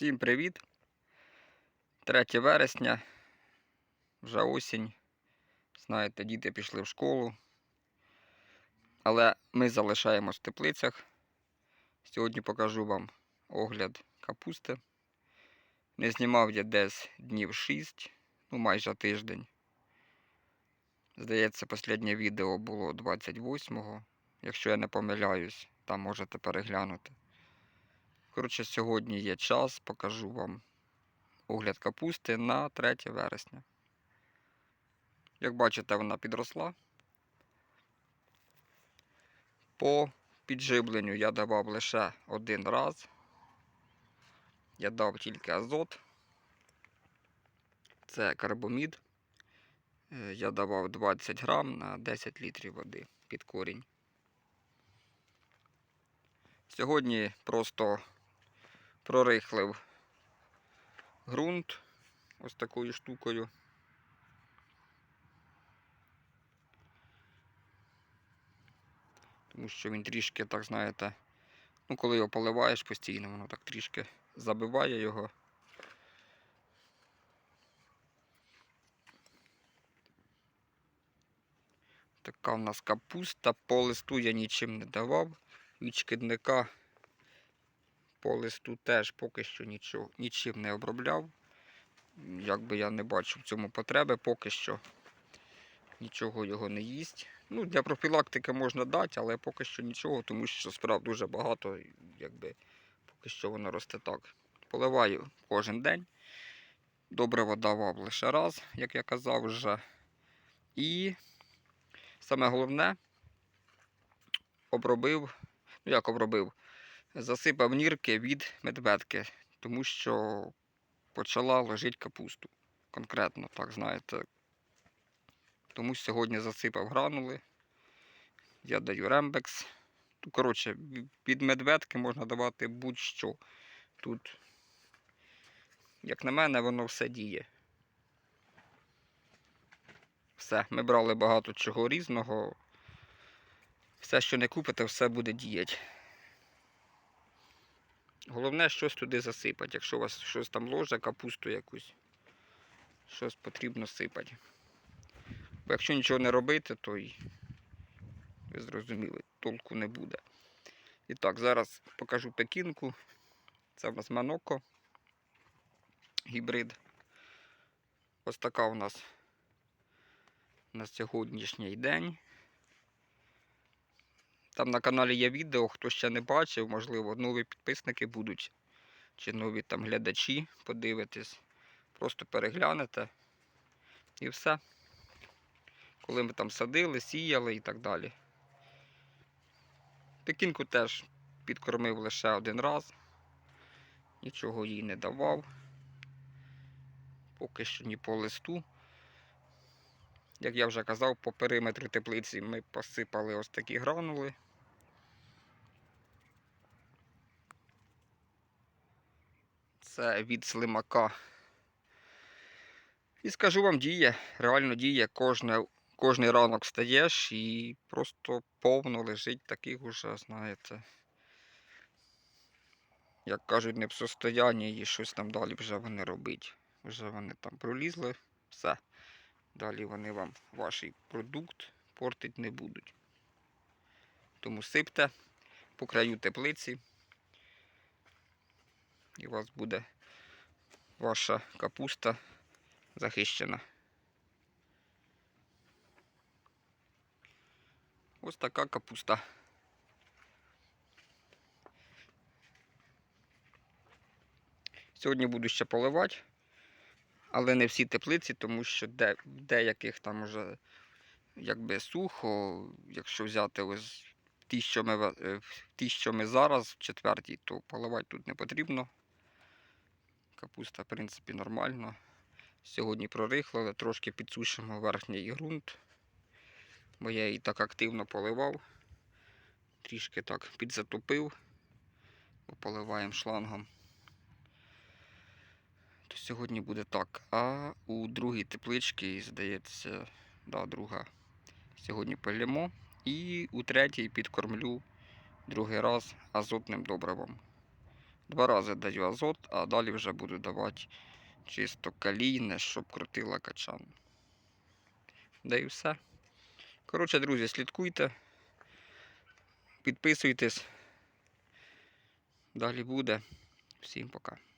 Всім привіт! 3 вересня, вже осінь. Знаєте, діти пішли в школу. Але ми залишаємось в теплицях. Сьогодні покажу вам огляд капусти. Не знімав я десь днів 6, ну майже тиждень. Здається, останнє відео було 28-го. Якщо я не помиляюсь, там можете переглянути. Коротше, сьогодні є час, покажу вам огляд капусти на 3 вересня. Як бачите, вона підросла. По підживленню я давав лише один раз. Я дав тільки азот. Це карбомід. Е, Я давав 20 грам на 10 літрів води під корінь. Сьогодні просто прорихлив ґрунт ось такою штукою. Тому що він трішки, так знаєте, ну коли його поливаєш постійно, воно так трішки забиває його. Така в нас капуста, по листу я нічим не давав. Від шкідника по листу теж поки що нічого, нічим не обробляв. Якби я не бачу в цьому потреби, поки що нічого його не їсть. Ну, для профілактики можна дати, але поки що нічого, тому що справ дуже багато, якби поки що воно росте так. Поливаю кожен день. Добре давав лише раз, як я казав вже. І саме головне обробив, ну як обробив, засипав нірки від медведки, тому що почала ложити капусту. Конкретно, так знаєте. Тому сьогодні засипав гранули. Я даю рембекс. Ну, Коротше, від медведки можна давати будь-що. Тут, як на мене, воно все діє. Все, ми брали багато чого різного. Все, що не купите, все буде діяти. Головне щось туди засипати. Якщо у вас щось там ложе, капусту якусь, щось потрібно сипати. Бо якщо нічого не робити, то й ви зрозуміли, толку не буде. І так, зараз покажу пекінку. Це в нас Маноко. Гібрид. Ось така у нас на сьогоднішній день. Там на каналі є відео, хто ще не бачив, можливо, нові підписники будуть, чи нові там глядачі, подивитесь. Просто переглянете і все. Коли ми там садили, сіяли і так далі. Пекінку теж підкормив лише один раз. Нічого їй не давав. Поки що ні по листу. Як я вже казав, по периметру теплиці ми посипали ось такі гранули. Це від слимака. І скажу вам, діє, реально діє, кожне, кожний ранок встаєш і просто повно лежить таких уже, знаєте. Як кажуть, не в состоянні і щось там далі вже вони робить. Вже вони там пролізли, все. Далі вони вам ваш продукт портить не будуть. Тому сипте по краю теплиці. І у вас буде ваша капуста захищена. Ось така капуста. Сьогодні буду ще поливати, але не всі теплиці, тому що де, деяких там вже якби сухо, якщо взяти ось ті, що ми, е, ті, що ми зараз в четвертій, то поливати тут не потрібно. Капуста, в принципі, нормально. Сьогодні прорихлили, трошки підсушимо верхній ґрунт, бо я її так активно поливав. Трішки так підзатопив, бо поливаємо шлангом. То сьогодні буде так. А у другій тепличці, здається, да, друга. Сьогодні полємо. І у третій підкормлю другий раз азотним добривом. Два рази даю азот, а далі вже буду давати чисто калійне, щоб крутила качан. Да і все. Коротше, друзі, слідкуйте, підписуйтесь. Далі буде. Всім пока.